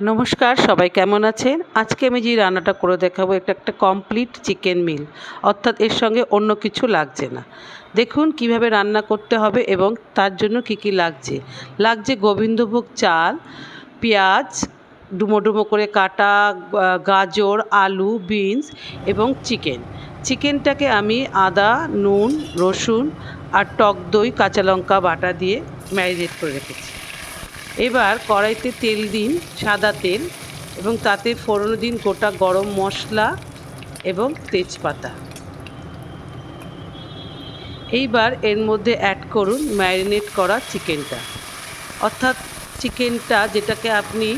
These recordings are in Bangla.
নমস্কার, সবাই কেমন আছেন? আজকে আমি যে রান্নাটা করে দেখাবো, এটা একটা কমপ্লিট চিকেন মিল অর্থাৎ এর সঙ্গে অন্য কিছু লাগছে না। দেখুন কীভাবে রান্না করতে হবে এবং তার জন্য কি কি লাগছে। লাগছে গোবিন্দভোগ চাল, পেঁয়াজ ডুমো ডুমো করে কাটা গাজর, আলু বিনস এবং চিকেন চিকেনটাকে আমি আদা, নুন, রসুন আর টক দই, কাঁচা লঙ্কা বাটা দিয়ে ম্যারিনেট করে রেখেছি। এবার কড়াইতে তেল দিন, সাদা তেল এবং তাতে ফোড়ন দিন গোটা গরম মশলা এবং তেজপাতা। এইবার এর মধ্যে অ্যাড করুন ম্যারিনেট করা চিকেনটা। অর্থাৎ চিকেনটা যেটাকে আপনি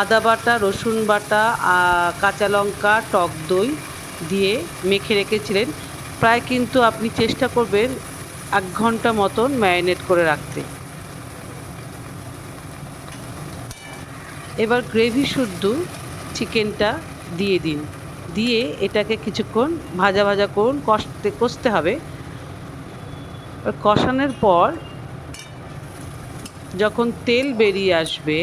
আদা বাটা, রসুন বাটা কাঁচা লঙ্কা, টক দই দিয়ে মেখে রেখেছিলেন, প্রায় কিন্তু আপনি চেষ্টা করবেন এক ঘণ্টা মতন ম্যারিনেট করে রাখতে। এবার গ্রেভি শুদ্ধ চিকেনটা দিয়ে দিন দিয়ে এটাকে কিছুক্ষণ ভাজা ভাজা করুন, কষতে কষতে হবে কষানোর পর যখন তেল বেরিয়ে আসবে,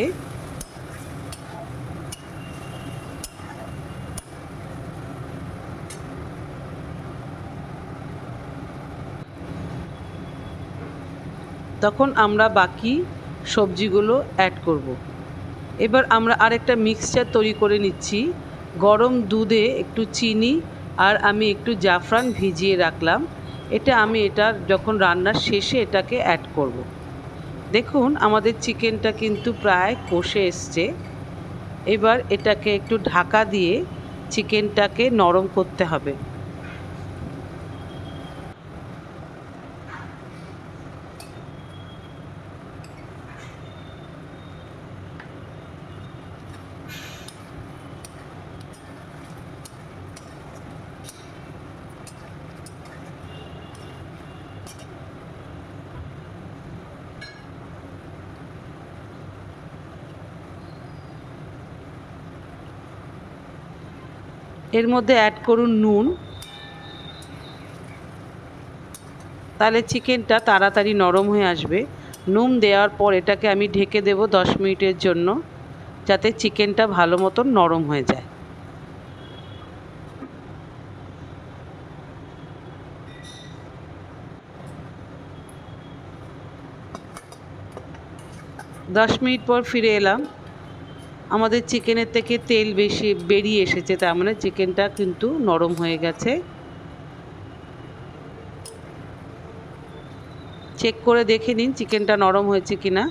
তখন আমরা বাকি সবজিগুলো অ্যাড করব। এবার আমরা আরেকটা মিক্সচার তৈরি করে নিচ্ছি। গরম দুধে একটু চিনি আর আমি একটু জাফরান ভিজিয়ে রাখলাম। এটা আমি এটা যখন রান্নার শেষে এটাকে অ্যাড করব। দেখুন, আমাদের চিকেনটা কিন্তু প্রায় কষে এসছে। এবার এটাকে একটু ঢাকা দিয়ে চিকেনটাকে নরম করতে হবে। এর মধ্যে অ্যাড করুন নুন। তাহলে চিকেনটা তাড়াতাড়ি নরম হয়ে আসবে। নুন দেওয়ার পর এটাকে আমি ঢেকে দেব দশ মিনিটের জন্য, যাতে চিকেনটা ভালো মতন নরম হয়ে যায়। দশ মিনিট পর ফিরে এলাম। আমাদের চিকেনের থেকে তেল বেশি বেরিয়ে এসেছে, তার মানে চিকেনটা কিন্তু নরম হয়ে গেছে। চেক করে দেখে নিন চিকেনটা নরম হয়েছে কিনা।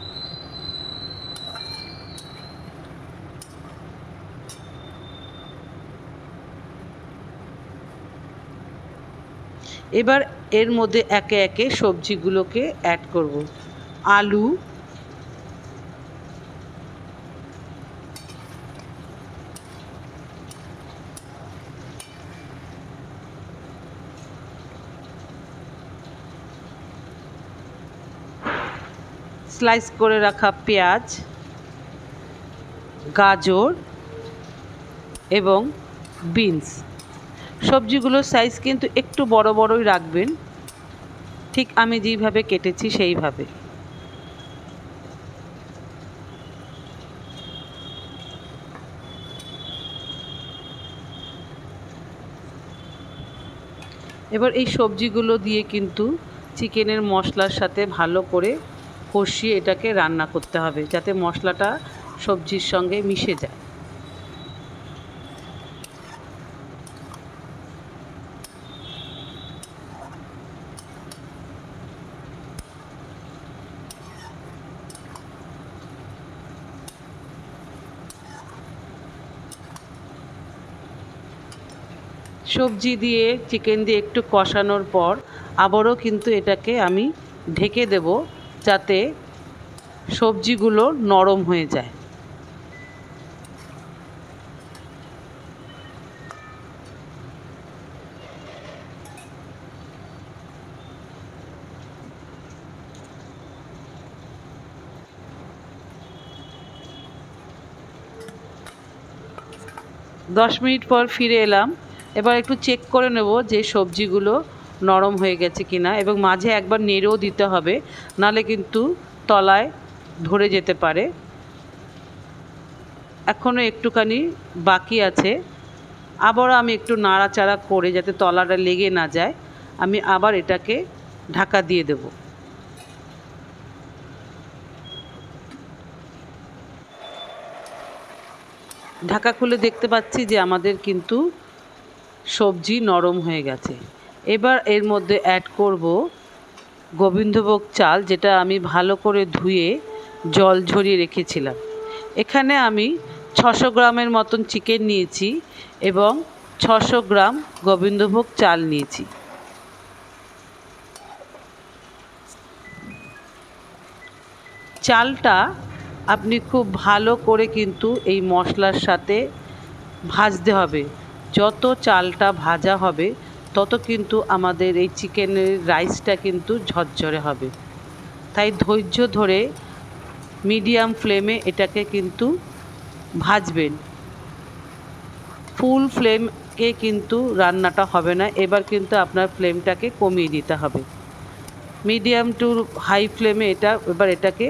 এবার এর মধ্যে একে একে সবজিগুলোকে অ্যাড করব। আলু স্লাইস করে রাখা পেঁয়াজ, গাজর এবং বিনস। সবজিগুলোর সাইজ কিন্তু একটু বড় বড়ই রাখবেন। ঠিক আমি যেইভাবে কেটেছি সেইভাবে। এবার এই সবজিগুলো দিয়ে কিন্তু চিকেনের মশলার সাথে ভালো করে কষিয়ে এটাকে রান্না করতে হবে যাতে মশলাটা সবজির সঙ্গে মিশে যায়। সবজি দিয়ে চিকেন দিয়ে একটু কষানোর পর আবারও কিন্তু এটাকে আমি ঢেকে দেব। যাতে সবজিগুলো নরম হয়ে যায়। দশ মিনিট পর ফিরে এলাম। এবার একটু চেক করে নেব যে সবজিগুলো নরম হয়ে গেছে কিনা এবং মাঝে একবার নেড়েও দিতে হবে, নালে কিন্তু তলায় ধরে যেতে পারে। এখনও একটুখানি বাকি আছে। আবারও আমি একটু নাড়াচাড়া করে যাতে তলাটা লেগে না যায়, আমি আবার এটাকে ঢাকা দিয়ে দেব। ঢাকা খুলে দেখতে পাচ্ছি যে আমাদের কিন্তু সবজি নরম হয়ে গেছে। এবার এর মধ্যে অ্যাড করব গোবিন্দভোগ চাল, যেটা আমি ভালো করে ধুয়ে জল ঝরিয়ে রেখেছিলাম। এখানে আমি ছশো গ্রামের মতন চিকেন নিয়েছি এবং ছশো গ্রাম গোবিন্দভোগ চাল নিয়েছি। চালটা আপনি খুব ভালো করে কিন্তু এই মশলার সাথে ভাজতে হবে। যত চালটা ভাজা হবে তত কিন্তু আমাদের এই চিকেনের রাইসটা কিন্তু ঝরঝরে হবে। তাই ধৈর্য ধরে মিডিয়াম ফ্লেমে এটাকে কিন্তু ভাজবেন। ফুল ফ্লেমকে কিন্তু রান্নাটা হবে না, এবার কিন্তু আপনার ফ্লেমটাকে কমিয়ে দিতে হবে। মিডিয়াম টু হাই ফ্লেমে এটা, এবার এটাকে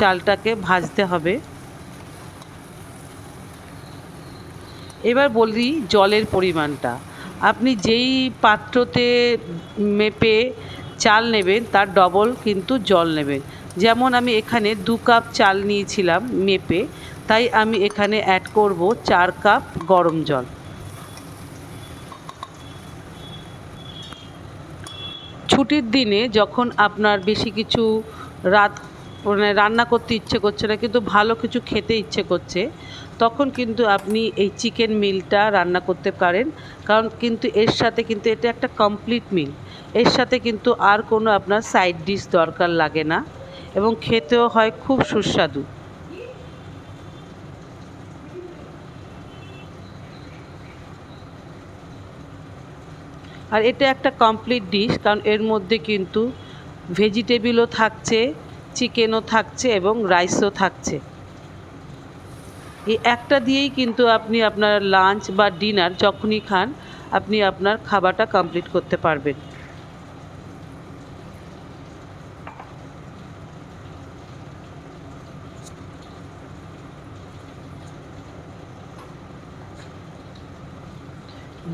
চালটাকে ভাজতে হবে। এবার বলি জলের পরিমাণটা। আপনি যেই পাত্রতে মেপে চাল নেবেন, তার ডবল কিন্তু জল নেবেন। যেমন আমি এখানে দু কাপ চাল নিয়েছিলাম মেপে, তাই আমি এখানে অ্যাড করব চার কাপ গরম জল। ছুটির দিনে যখন আপনার বেশি কিছু রাত মানে রান্না করতে ইচ্ছে করছে না, কিন্তু ভালো কিছু খেতে ইচ্ছে করছে তখন কিন্তু আপনি এই চিকেন মিলটা রান্না করতে পারেন। কারণ কিন্তু এর সাথে কিন্তু এটা একটা কমপ্লিট মিল এর সাথে কিন্তু আর কোনো আপনার সাইড ডিশ দরকার লাগে না এবং খেতেও হয় খুব সুস্বাদু। আর এটা একটা কমপ্লিট ডিশ কারণ এর মধ্যে কিন্তু ভেজিটেবিলও থাকছে চিকেনও থাকছে এবং রাইসও থাকছে। এই একটা দিয়েই কিন্তু আপনি আপনার লাঞ্চ বা ডিনার যখনই খান, আপনি আপনার খাবারটা কমপ্লিট করতে পারবেন।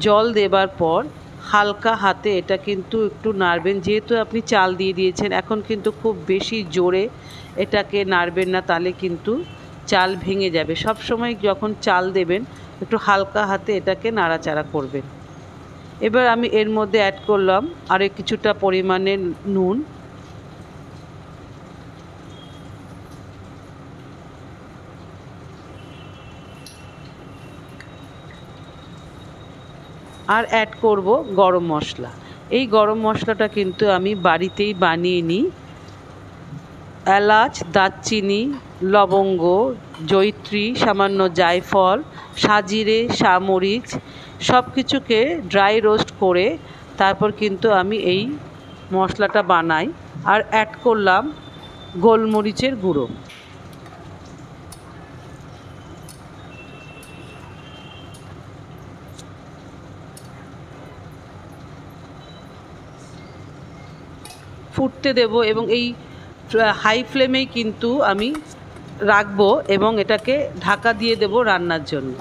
জল দেবার পর হালকা হাতে এটা কিন্তু একটু নাড়বেন। যেহেতু আপনি চাল দিয়ে দিয়েছেন, এখন কিন্তু খুব বেশি জোরে এটাকে নাড়বেন না, তাহলে কিন্তু চাল ভেঙে যাবে। সব সময় যখন চাল দেবেন, একটু হালকা হাতে এটাকে নাড়াচাড়া করবেন। এবার আমি এর মধ্যে অ্যাড করলাম আরও কিছুটা পরিমাণে নুন। আর অ্যাড করব গরম মশলা। এই গরম মশলাটা কিন্তু আমি বাড়িতেই বানিয়ে নিই। এলাচ, দারচিনি লবঙ্গ জয়িত্রী সামান্য জায়ফল, সাজিরে সামরিচ সব কিছুকে ড্রাই রোস্ট করে তারপর কিন্তু আমি এই মশলাটা বানাই আর অ্যাড করলাম গোলমরিচের গুঁড়ো। ফুটতে দেব এবং এই হাই ফ্লেমেই কিন্তু আমি রাখব এবং এটাকে ঢাকা দিয়ে দেব রান্নার জন্য।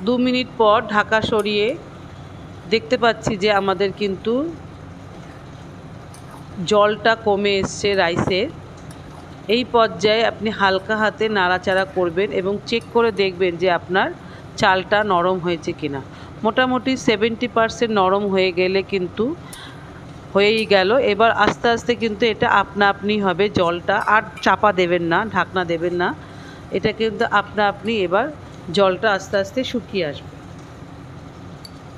দু মিনিট পর ঢাকা সরিয়ে দেখতে পাচ্ছি যে আমাদের কিন্তু জলটা কমে এসছে রাইসের এই পর্যায়ে আপনি হালকা হাতে নাড়াচাড়া করবেন এবং চেক করে দেখবেন যে আপনার চালটা নরম হয়েছে কিনা। মোটামুটি সেভেন্টি পারসেন্ট নরম হয়ে গেলে কিন্তু হয়েই গেল। এবার আস্তে আস্তে কিন্তু এটা আপনা আপনি হবে জলটা। আর চাপা দেবেন না, ঢাকনা দেবেন না। এটা কিন্তু আপনা আপনি এবার জলটা আস্তে আস্তে শুকিয়ে আসবে।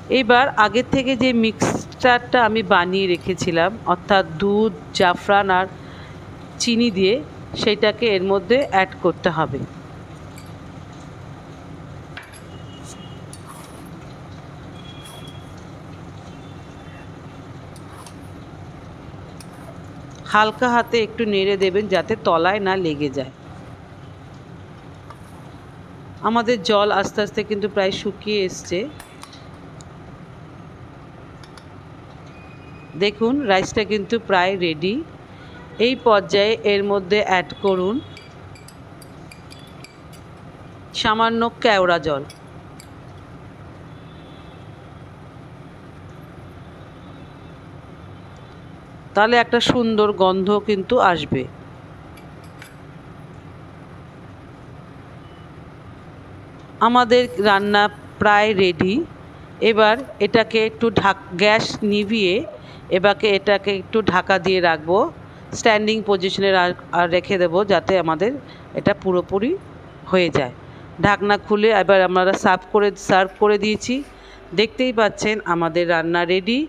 এবার আগের থেকে যে মিক্সচারটা আমি বানিয়ে রেখেছিলাম, অর্থাৎ দুধ, জাফরান আর চিনি দিয়ে, সেটাকে এর মধ্যে অ্যাড করতে হবে। হালকা হাতে একটু নেড়ে দেবেন যাতে তলায় না লেগে যায়। আমাদের জল আস্তে আস্তে কিন্তু প্রায় শুকিয়ে এসছে। দেখুন, রাইসটা কিন্তু প্রায় রেডি এই পর্যায়ে এর মধ্যে অ্যাড করুন সামান্য কেওড়া জল। তাহলে একটা সুন্দর গন্ধ কিন্তু আসবে। আমাদের রান্না প্রায় রেডি এবার এটাকে একটু ঢাক, গ্যাস নিভিয়ে এবারকে এটাকে একটু ঢাকা দিয়ে রাখব। স্ট্যান্ডিং পজিশনে রেখে দেবো যাতে আমাদের এটা পুরোপুরি হয়ে যায়। ঢাকনা খুলে এবার আমরা সার্ভ করে সার্ভ করে দিয়েছি। দেখতেই পাচ্ছেন আমাদের রান্না রেডি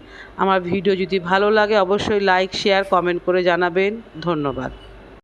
আমার ভিডিও যদি ভালো লাগে, অবশ্যই লাইক শেয়ার কমেন্ট করে জানাবেন। ধন্যবাদ।